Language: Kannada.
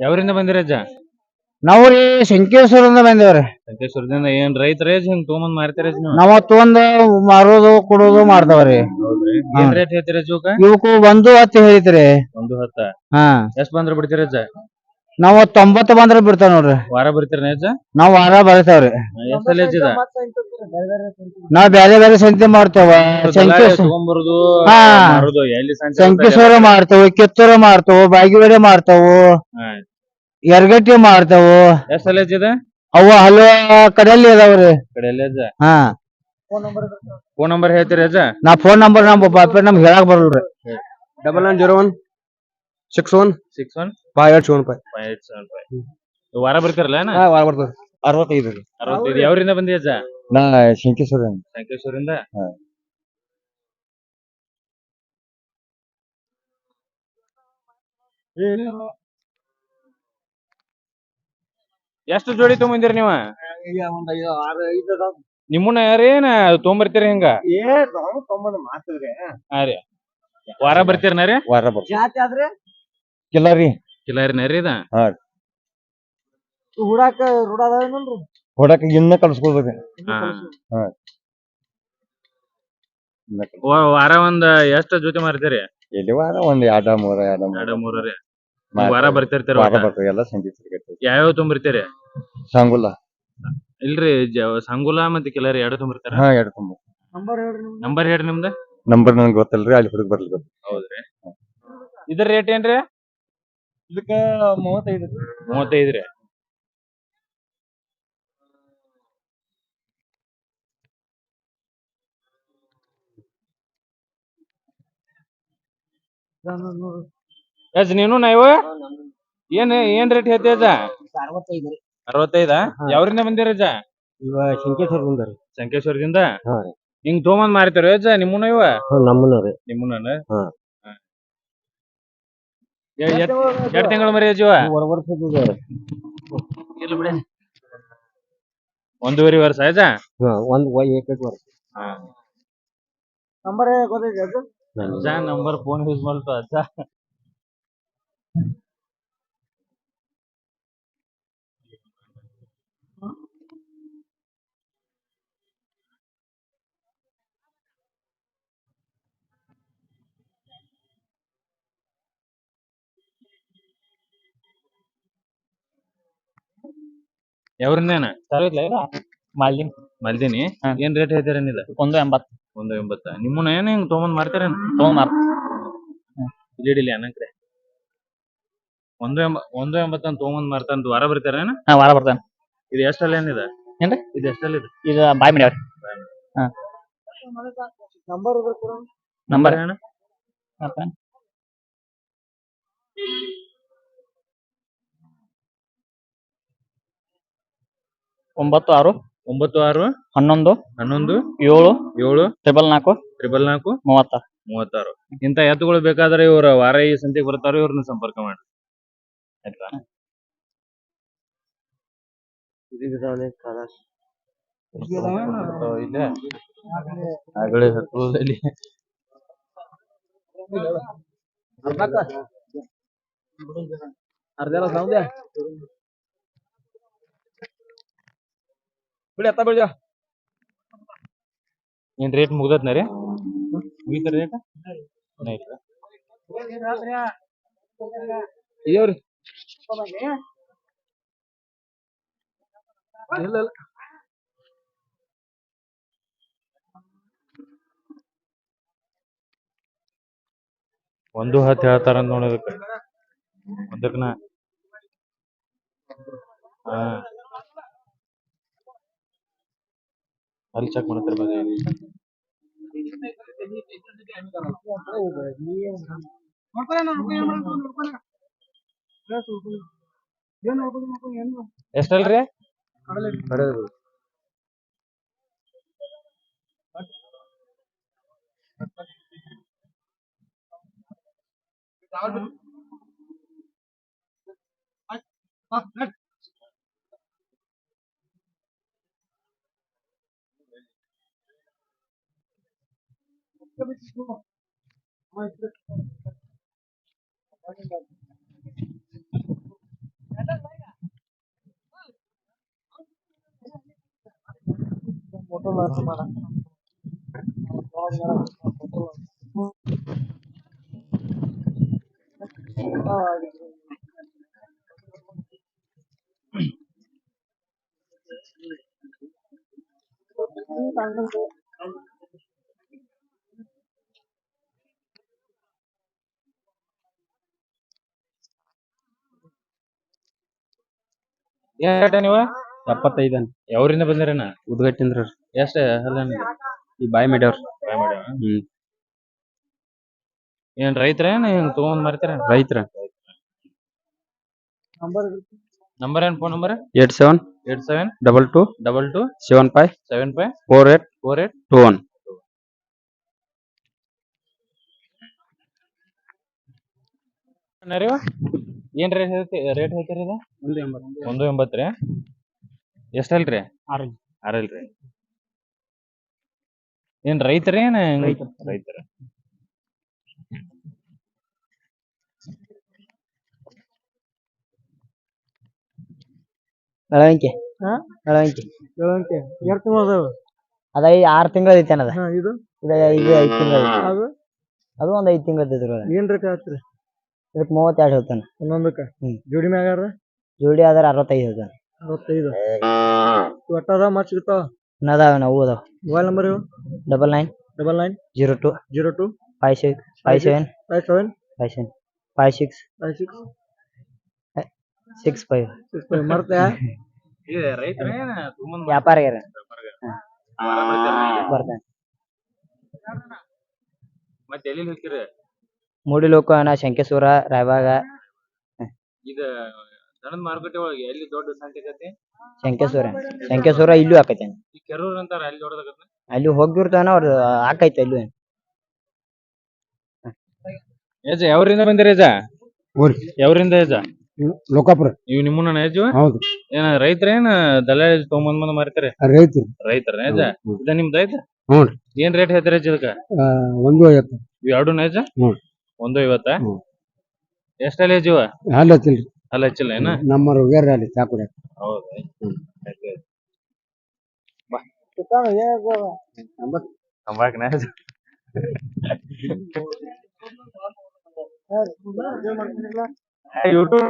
ಯಾವ್ರಿಂದ ಬಂದಿರಜ್ಜ ನಾವು ರೀ ಶಂಕೇಶ್ವರದಿಂದ ಬಂದೇವ್ರಿ ಸಂಕೇಶ್ವರದಿಂದ ಏನ್ ರೈತರ ಹಿಂಗ್ ತೊಗೊಂಬಂದ್ ಮಾರ್ತಾರ ನೀವು ನಾವ್ ತೊಂದ್ ಮಾರೋದು ಕೊಡೋದು ಮಾಡ್ತಾವ್ರಿ ಹೌದ್ರಿ ಏನ್ ರೇಟ್ ಹೇಳ್ತೀರ ಜೋಕ ಇವಕ್ಕೂ ಒಂದು ಹತ್ತು ಹೇಳಿತ್ರಿ ಒಂದು ಹತ್ತ ಹಾ ಎಷ್ಟ್ ಬಂದ್ರ ಬಿಡ್ತೀರಜ್ಜ ನಾವು ತೊಂಬತ್ತು ಬಂದ್ರ ಬಿಡ್ತಾವ್ ನೋಡ್ರಿ ವಾರ ಬರ್ತೀರ ಅಜ್ಜ ನಾವ್ ವಾರ ಬರ್ತೇವ್ರಿ ಅಜ್ಜಿದ ನಾವ್ ಬ್ಯಾರೆ ಬ್ಯಾರೆ ಸಂತೆ ಮಾಡ್ತೇವ. ಶಂಕೇಶ್ವರ ತಗೊಂಬರುದು ಹಾ. ಮಾರುದು ಎಲ್ಲಿ ಸಂತೆ ಶಂಕೇಶ್ವರ ಮಾಡ್ತಾವ ಕಿತ್ತೂರ ಮಾಡ್ತೇವ ಬಾಗಿವಡೆ ಮಾಡ್ತೇವ. ಹಾ. ಮಾಡ್ತೇವ. ಅವ ಹಲೋ ಕಡೆಯಲ್ಲಿ ಅದಾವ್ರಿ. ಕಡೆ ಎಲ್ಲಿ ಅಜ್ಜ ಹಾ ಫೋನ್ ನಂಬರ್ ಹೇಳ್ತೀರಿ ಅಜ್ಜ? ನಾ ಫೋನ್ ನಂಬರ್ ನಮ್ ಪಾಪ ನಮ್ಗೆ ಹೇಳಕ್ ಬರಲ್ರಿ. Double nine zero one six one six one five eight seven five five eight seven five ವಾರ ಬರ್ತಿರಲ್ಲ ವಾರ ಬರ್ತದೆ ಅರವತ್ತೈದು. ಅರವತ್ತೈದು. ಯಾವ್ರಿಂದ ಬಂದಿ ಅಜ್ಜ? ನಾ ಶಂಕೇಶ್ವರ ಸಂಕೇಶ್ವರಿಂದ ಹಾ. ಎಷ್ಟು ಜೋಡಿ ತಗೊಂಬಂದಿರಿ ನೀವ? ನಿಮ್ಮನ್ನ ಯಾರೇನ ತೊಗೊಂಬರ್ತೀರಿ ಹಿಂಗ? ಹಾ ರೀ. ವಾರ ಬರ್ತೀರನ ರೀ? ವಾರ ಬರ್ತೀವಿ. ಆದ್ರೆ? ರೀ ಕಿಲಾರಿ ರೀ ಇದ? ಹುಡಾಕ ಹೊಡಕ ಇನ್ನ ಕಲ್ಸ್ಕೊಳ್ಬೇಕು. ಹಾ. ಹಾ. ವಾ- ವಾರ ಒಂದ್ ಎಷ್ಟ್ ಜೊತೆ ಮಾರ್ತೀರಿ ಎಲ್ಲಿ ವಾರ? ಒಂದ್ ಎರಡ ಮೂರ ಎರಡ ಮೂರ. ಮೂರರಿ. ಮೂರು ವಾರ ಬರ್ತಿರ್ತೀರಿ ವಾರ ಎಲ್ಲ ಸಂಗೀತ ಯಾವ್ ಯಾವ್ಯಾವ ತುಂಬಿರ್ತೀರಿ ಸಂಗುಲ. ಇಲ್ರಿ ಜ- ಸಂಗುಲ ಮತ್ತೆ ಕಿಲಾರಿ ಎರಡು ತುಂಬಿರ್ತಾರ ಹಾ ಎರಡು ತುಂಬ ನಂಬರ್ ಹೇಳ್ರಿ ನಿಮ್ದ. ನಂಬರ್ ನನ್ಗೆ ಗೊತ್ತಲ್ರಿ ಅಲ್ಲಿ ಹುಡುಗ ಬರ್ಲಿ ಹೌದ್ರಿ. ಇದ್ರ ರೇಟ್ ಏನ್ರಿ? ಇದಕ್ಕ ಮೂವತ್ತೈದು ಮೂವತ್ತೈದು ಅಜ್ಜ ನೀನು ನಾವು ಏನ್ ಏನ್ ರೇಟ್ ಹೇಳ್ತಿ ಅಜ್ಜ ಅರವತ್ತೈದು ರೀ. ಅರವತ್ತೈದ? ಯಾವ್ರಿಂದ ಬಂದಿರ ಅಜ್ಜ ಇವ ಶಂಕೇಶ್ವರ ಬಂದಾರಿ ಸಂಕೇಶ್ವರದಿಂದ ಹಾ ರೀ. ಹಿಂಗ್ ತೊಗೊಂಬಂದ್ ಮಾರಿತಾರೆ ಅಜ್ಜ ನಿಮ್ಮನ್ನ ಇವ? ನಮ್ಮನ್ನ ರೀ. ನಿಮ್ಮನ್ನ? ಹಾ. ಎರಡ್ ತಿಂಗಳ ಮರಿ ಅಜ್ಜಿವ ವರ್ಷದ ಒಂದೂವರೆ ವರ್ಷ ಅಜ್ಜ ಒಂದ್ ಏಕೈಕ್ ವರ್ಷ. ನಂಬರ್ ಗೊತ್ತೈತಿ ಅದು ಅಜ್ಜ ನಂಬರ್ ಫೋನ್ ಯೂಸ್ ಮಾಡ್ತು ಅಜ್ಜ. ಯಾವ್ರಿಂದೇನ ಮಾಲಿನ್ ಮಲ್ದಿನಿ. ಮಾಲ್ದಿನಿ? ಏನ್ ರೇಟ್ ಹೇಳ್ತೀರ ನಿದ? ಒಂದು ಎಂಬತ್ತು. ಒಂದು ಎಂಬತ್ತ. ನಿಮ್ಮನ್ನ ಏನ್ ಹಿಂಗ್ ತೊಗೊಂಬಂದ್ ಮಾರ್ತಾರೇನ ತೊಗೊಂಬಾರ ಇಲ್ಲಿಡಿಲಿ ಅನ್ನ ಕಡೆ. ಒಂದು ಎಂಬ ಒಂದು ಎಂಬತ್ತ ತೊಗೊಂಬಂದ್ ಮಾರ್ತಾನ. ವಾರ ಬರ್ತಾರೇನ ಹಾ ವಾರ ಬರ್ತಾನೆ. ಇದು ಎಷ್ಟಲ್ಲಿ ಏನಿದೆ? ಏನ್ರಿ? ಇದು ಎಷ್ಟಲ್ಲಿ ಇದೆ? ಈಗ ಬಾಯ್ ಮಾಡ್ಯಾವ್ರಿ ನಂಬರ್ ನಂಬರ್ ಏನ ಒಂಬತ್ತು ಆರು. ಒಂಬತ್ತು ಆರು? ಹನ್ನೊಂದು ಹನ್ನೊಂದು ಏಳು ಏಳು ಟ್ರಿಬಲ್ ನಾಲ್ಕು ಟ್ರಿಬಲ್ ನಾಲ್ಕು ಮೂವತ್ತಾರು. ಮೂವತ್ತಾರು. ಇಂತ ಎತ್ತುಗಳು ಬೇಕಾದ್ರೆ ಇವರ ವಾರ ಈ ಸಂತೆಗೆ ಬರ್ತಾರ ಇವ್ರನ್ನ ಸಂಪರ್ಕ ಮಾಡಿ. ಆಯ್ತಾ? ಇದೆ ಆಗಲೇ ಹತ್ತುವುದಲ್ಲಿ ಅರ್ಧ ಬಿಡಿ ಅತ್ತ ಬಿಡಿ ಏನ್ ರೇಟ್ ಮುಗ್ದತ್ನ ರೀ? ಮುಗಿತ ರೇಟ್ ಇದೇವ್ರಿ? ಇಲ್ಲ ಇಲ್ಲ. ಒಂದು ಹತ್ತು ಹೇಳ್ತಾರ ನೋಡೋದಕ್ಕೆ ಒಂದಕ್ಕನ ಹಾ. ಅಲ್ಲಿ ಚೆಕ್ ಮಾಡ್ತಿರ್ಬೋದು ಎಷ್ಟಲ್ರಿ? ಹಾ Motorlar numara. Motorlar. ಏನ್ ರೇಟ ನೀವು? ಎಪ್ಪತ್ತೈದು ಯಾವ್ರಿಂದ ಬಂದಿರೇನ ಉದ್ಗಟ್ಟಿಂದ್ರ ಎಷ್ಟ? ಈ ಬಾಯಿ ಮಾಡ್ಯಾವ್ರ ಹ್ಮ್. ಏನ್ ರೈತರ ಏನ್ ತಗೊಂಡ್ ಮಾರ್ತಾರ? ರೈತರ. ನಂಬರ್ ಏನ್ phone number eight seven eight seven double two double two seven five seven five four eight four eight two one. ಏನ್ ರೇಟ್ ಹೇಳ್ತಿ ರೇಟ್ ಹೇಳ್ತೀರಿ ಇದು? ಒಂದು ಎಂಬತ್ತು ರೀ. ಎಷ್ಟಲ್ರಿ ಆರಲ್ರಿ. ಆರಲ್ರಿ ಏನ್ ರೈತರಿ ಏನ್ ರೈತರ. ಬೆಳವಣಿಗೆ ಹಾ? ಎರಡು ತಿಂಗಳು ಅದಾವ? ಅದ ಈ ಆರ್ ತಿಂಗಳ ಐತಿ ಅನ್ನದ ಹಾ ಇದು? ಇದು ಐದ್ ತಿಂಗಳ ಅದು? ಅದು ಒಂದ್ ಐದ್ ತಿಂಗಳ ಇದ್ರೊಳಗ. ಏನ್ ರೇಟ್ ಹೇಳ್ತೀರಿ ಇದಕ್ ಮೂವತ್ತೆರಡು ಹೇಳ್ತಾನೆ ಇನ್ನೊಂದಕ್ಕೆ? ಹ್ಮ್. ಜೋಡಿ ಮ್ಯಾಗಾರ ಜೋಡಿ ಆದ್ರೆ ಅರವತ್ತೈದು ಹೇಳ್ತಾನೆ ಅರವತ್ತೈದು. ಒಟ್ಟದ ಮಚ್ ಸಿಗ್ತಾವ ಅದಾವ ನಾವು ಅದಾವ ಮೊಬೈಲ್ ನಂಬರ್ ಇವು? Double nine double nine zero two zero two five six five seven five seven five seven five six five six six five six five ಮರ್ತ್ಯಾ? ರೈತರ ಏನ್? ವ್ಯಾಪಾರ ಬರ್ತಾನೆ. ಮತ್ತೆ ಎಲ್ಲಿ ಹೋಗ್ತೀರಿ? ಮೂಡಿ ಲೋಕನ ಶಂಕೇಶ್ವರ ರಾಯಬಾಗ. ಇದ ದನದ ಮಾರುಕಟ್ಟೆ ಒಳಗೆ ಎಲ್ಲಿ ದೊಡ್ಡ ಸಂತಿಕತಿ ಶಂಕೇಶ್ವರ. ಶಂಕೇಶ್ವರ ಇಲ್ಲೂ ಆಕೈತಿ. ಈ ಕೆರೂರ್ ಅಂತಾರ ಅಲ್ಲಿ ದೊಡ್ಡದಾಗತ್ತ? ಅಲ್ಲಿ ಹೋಗಿರ್ತಾನ ಅವ್ರ ಆಕೈತೆ ಅಲ್ಲೂ. ಏಜ ಯಾವ್ರಿಂದ ಬಂದಿರ ಯಜ? ಊರಿ. ಯಾವ್ರಿಂದ ಯಜ? ಲೋಕಾಪುರ. ಇವ್ ನಿಮ್ಮನ್ನ ಯಜು? ಹೌದು. ಏನ ರೈತರ ಏನ ದಲ್ಲಾಳಿ ತೊಗೊಂಬಂದ್ ಬಂದ್ ಮಾರ್ತಾರೆ? ರೈತರು. ರೈತರ ಏಜ ಇದ ನಿಮ್ದ ಐತ? ಹ್ಞೂ ಏನ್ ರೇಟ್ ಹೇಳ್ತಾರೆ ಯಜ ಇದಕ್ಕ? ಒಂದು ಐವತ್ತು. ಇವ್ ಎರಡು ನೈಜ ಹ್ಞೂ. ಒಂದು ಐವತ್ತ? ಹ್ಮ್. ಎಷ್ಟಲ್ಲಿ ಜೀವ ಹಾಲು ಹಚ್ಚಿಲ್ರಿ. ಅಲ್ಲ ಹಚ್ಚಿಲ್ಲ ಏನ? ನಮ್ಮ ಹೋಗ್ಯಾರ ಅಲ್ಲಿ ಹೌದು? ನೈಜ ಯೂಟ್ಯೂಬ್